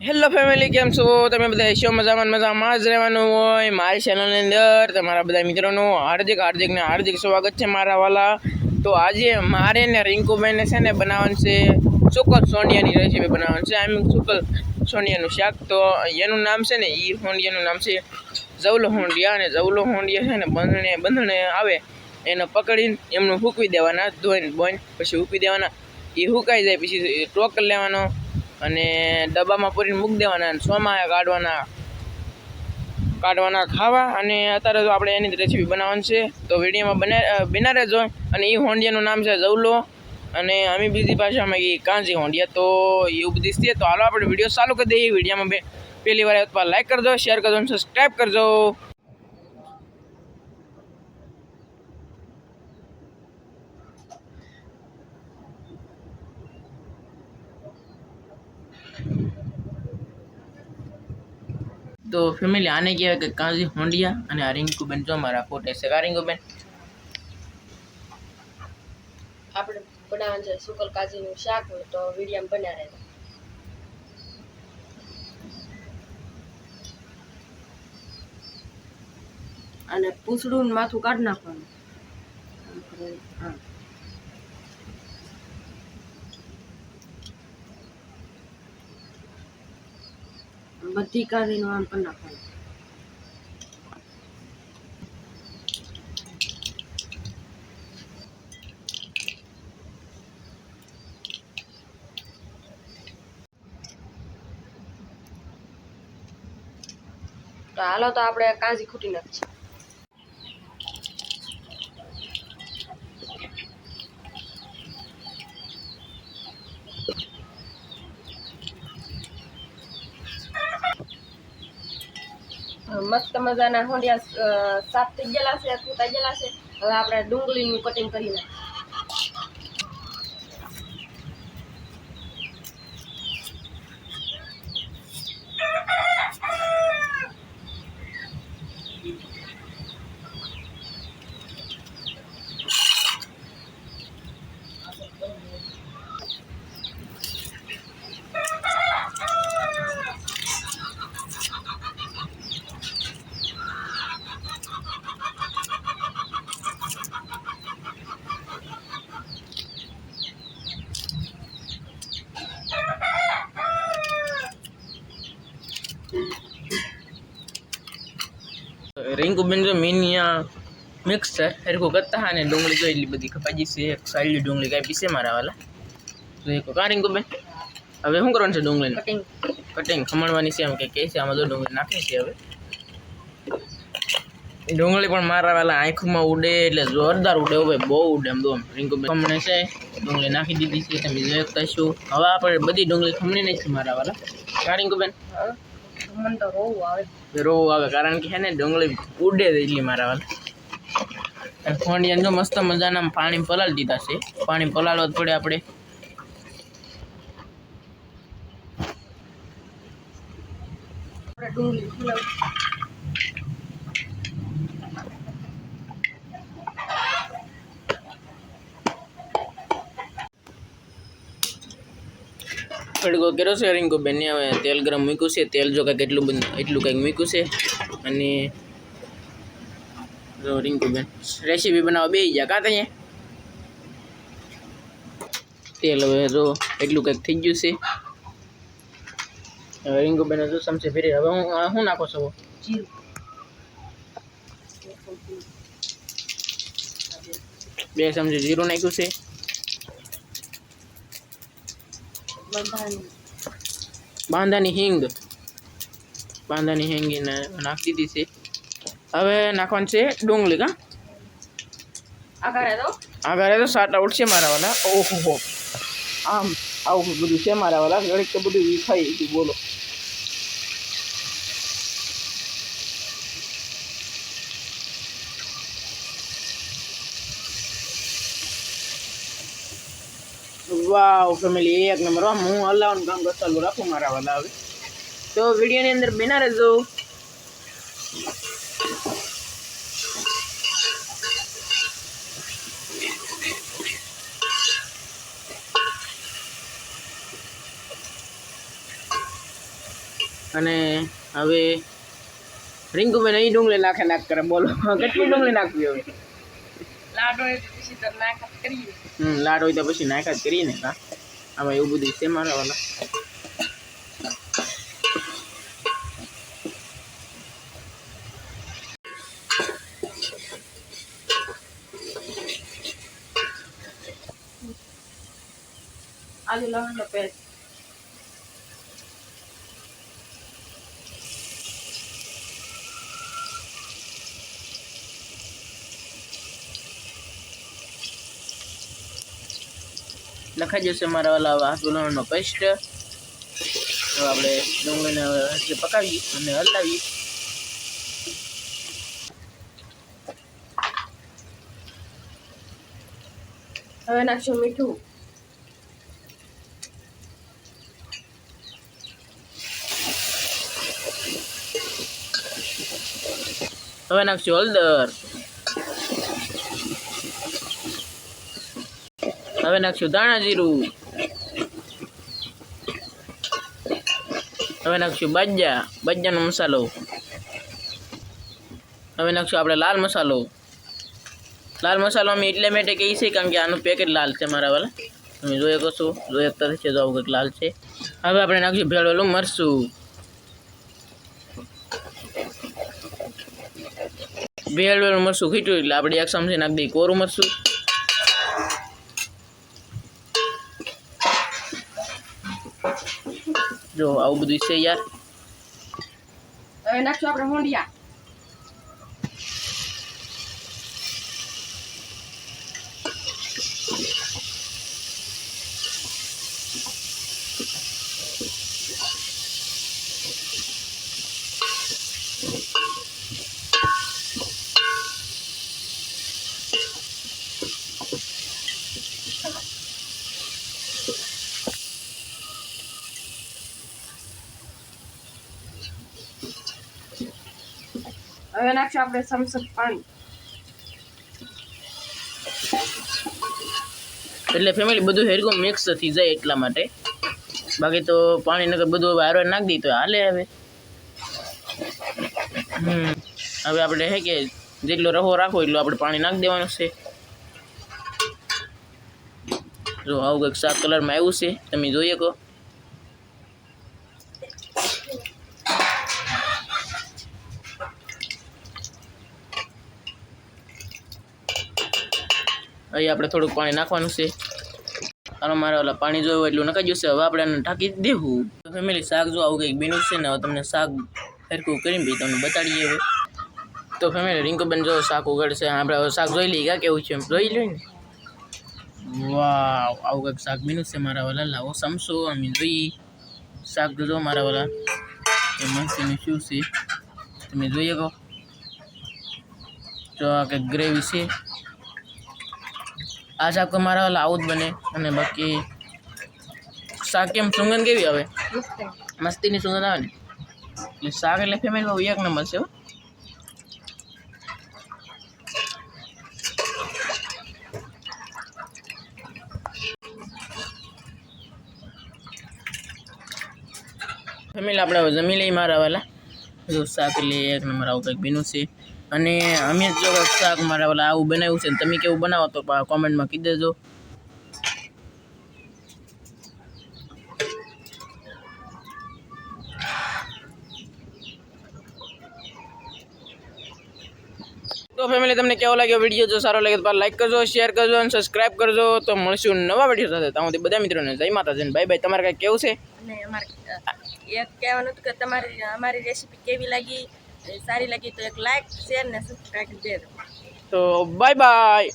Hello family કેમ છો? તમે બધા શો મજામાં મજામાં જ રહેવાનું હોય મારી ચેનલની અંદર. તમારા બધા મિત્રોનું હાર્દિક હાર્દિક ને હાર્દિક સ્વાગત છે મારા વાલા. તો આજે મારે ને રિંકુબેનને છે ને બનાવવાનું છે સુકલ સોનિયાની રેસીપી બનાવવાનું છે. આઈ મીન સુકલ સોનિયાનું શાક. તો એનું નામ છે ને એ હોંડિયાનું નામ છે જવલો હોંડિયા. અને જવલો હોંડિયા છે ને બંધણે બંધણે આવે, એને પકડીને એમનું હૂકવી દેવાના, ધોઈને, બોઈને, પછી હૂકવી દેવાના. એ હુકાઈ જાય, પછી ટોકર લેવાનો. અને ડબ્બામાં પૂરીને મૂકી દેવાના અને સોમાં કાઢવાના. કાઢવાના ખાવા અને અત્યારે તો આપણે એની રેસીપી બનાવવાની છે. તો વિડીયોમાં બના બિના રહેજો. અને એ હોંડિયાનું નામ છે જવલો. અને અમે બીજી ભાષામાં એ કાંજી હોંડિયા. તો એવું બધી છે. તો હાલો આપણે વીડિયો ચાલુ કરી દઈએ. વિડીયોમાં પહેલી વાર લાઈક કરજો, શેર કરજો અને સબસ્ક્રાઈબ કરજો. તો ફેમિલી આને કહેવાય કે કાંજી હોંડિયા અને આ રિંકુબેન જો મારા ફોટે છે. કા રિંકુબેન આપણે બનાવવાનું છે સુકલ કાજીનું શાક હોય તો વિડીયામાં બન્યા રહેજો અને પૂછડું ને માથું કાઢી નાખવાનું. બધી કાઢીને આમ કરી નાખવાનું. તો હાલો તો આપણે કાંજી ખૂટી નાખીએ મસ્ત મજાના હોંડિયા સાફ થઈ ગયેલા છે ફૂટા ગયેલા છે. હવે આપણે ડુંગળીનું કટિંગ કરી નાખીએ રિંકુબેન જો મીનિયા મિક્સ છે હરખું કરતા હા ને ડુંગળી જો એટલી બધી કપાજી છે એક સાઈડની ડુંગળી કાપી છે મારા વાલા તો એક કા રિંકુબેન હવે શું કરવાનું છે ડુંગળીને કટિંગ કટિંગ ખમણવાની છે એમ કે કહે છે આમાં ડુંગળી નાખે છે હવે ડુંગળી પણ મારા વાલા આંખમાં ઉડે એટલે જોરદાર ઉડે હવે બહુ ઉડે એમ તો રિંકુ ખમણે છે ડુંગળી નાખી દીધી છે તમે જોઈ શકતા છો હવે આપણે બધી ડુંગળી ખમણી છે મારા વાલા. રિંકુબેન મને તો રોવું આવે. રોવું આવે કારણ કે હે ને ડુંગળી ઉડે એટલી મારા વાળ ફોંડિયાને જો મસ્ત મજાના પાણી પલાળી દીધા છે. પાણી પલાળવા જ પડે આપણે. આપણે ડુંગળી ખડગો કર્યો છે? રિંકુ બેનને હવે તેલ ગરમ મૂક્યું છે. તેલ જો કાંઈક એટલું બધું એટલું કંઈક મૂક્યું છે. અને જો બેન રેસીપી બનાવવા બે ગયા કાં ત્યાં તેલ હવે જો એટલું કંઈક થઈ ગયું છે. હવે રિંકુ બેન જો સમસે ફેરી. હવે હું શું નાખો છો? બે ચમચી જીરું નાખ્યું છે. બાંધાની હિંગ. બાંધાની હિંગ નાખી દીધી છે. હવે નાખવાનું છે ડુંગળી કા આગળ તો આગળ તો છે મારા વાલા. ઓહો આમ આવું બધું છે મારા વાલા. ઘડીક તો બધું વિખાઈ ગયું બોલો. વાવ ફેમિલી એક નંબર. હો. હું હલાવવાનું કામ ચાલુ રાખું મારા વાલા હવે. તો વિડીયોની અંદર બેના રહેજો. અને હવે રિંકુબેન અહીં ડુંગળી નાખે નાખ કરે. બોલો, કેટલી ડુંગળી નાખવી હવે? લાડો એ પછી તો નાખ કરીએ. હમ, લાડ હોય તો પછી નાખા જ કરીએ ને. કા આમાં એવું બધું છે મારા વાલા. આલુ લસણનો પેસ્ટ લખાઈ જશે મારા વાલા વાસુલણનો પેસ્ટ હવે આપણે ડુંગળીને હવે હજી પકાવીએ અને હલાવીએ હવે નાખશું મીઠું હવે નાખશું હળદર હવે નાખશું ધાણા જીરું. હવે નાખશું બાજ્યા બાજ્યાનો મસાલો. હવે નાખશું આપણે લાલ મસાલો. લાલ મસાલો અમે એટલે માટે કહીએ છીએ કારણ કે આનું પેકેટ લાલ છે મારા વાલા. તમે જોઈ શકો છો, જોઈ શકતા છે તો આવું કંઈક લાલ છે. હવે આપણે નાખશું ભેળવેલું મરચું. ભેળવેલું મરચું ખીચું એટલે આપણે એક ચમચી નાખી દઈએ કોરું મરચું. જો આવું બધું છે યાર. નાખશું આપણે હોંડિયા. હવે નાખશું આપણે સમસત પાણી. એટલે ફેમિલી બધું હેરગું મિક્સ થઈ જાય એટલા માટે. બાકી તો પાણી નકર બધું હારવાર નાખી દઈએ તો હાલે હવે. હમ. હવે આપણે હે કે જેટલો રહો રાખો એટલું આપણે પાણી નાખી દેવાનું છે. જો આવું કંઈક સાત કલરમાં આવ્યું છે તમે જોઈ શકો. અહીં આપણે થોડુંક પાણી નાખવાનું છે. હાલો મારે ઓલા પાણી જોયું એટલું નખાઈ જશે હવે આપણે એને ઢાંકી જ દેવું. તો ફેમિલી શાક જો આવું કંઈક બીનું છે ને, હવે તમને શાક ફેરકું કરીને બી તમને બતાડીએ હવે. તો ફેમિલી રિંકુબેન જો શાક ઉગાડશે. આપણે હવે શાક જોઈ લઈએ કેવું છે એમ? જોઈ લઈએ ને. વાવ, આવું કંઈક શાક બીનું છે મારા વાલા લાવો સમસો, અમે જોઈએ શાક જોજો મારા વાલા એ મસ્ત શું છે? તમે જોઈ શકો. તો આ કંઈક ગ્રેવી છે. આ શાક તો મારા વાલા આવું જ બને. અને બાકી શાક કેમ સુગંધ કેવી આવે? મસ્તીની સુગંધ આવે ને? શાક એટલે ફેમિલી બહુ એક નંબર છે ફેમિલી આપણે જમી લઈએ મારા વાલા. શાક એટલે એક નંબર આવું કંઈક બીનું છે. અને અમે જો શાક મારા ઓલા આવું બનાવ્યું છે તમે કેવું બનાવો તો કોમેન્ટમાં કહી દેજો. તો ફેમિલી તમને કેવો લાગ્યો વીડિયો જો સારો લાગે તો લાઈક કરજો શેર કરજો અને સબસ્ક્રાઇબ કરજો. તો મળશું નવા વીડિયો સાથે. ત્યાં બધા મિત્રોને જય માતાજી બાય બાય તમારે કાંઈ કેવું છે? એક કહેવાનું કે તમારી, અમારી રેસીપી કેવી લાગી? સારી લાગી તો એક લાઈક શેર ને સબસ્ક્રાઈબ દેજો. તો બાય બાય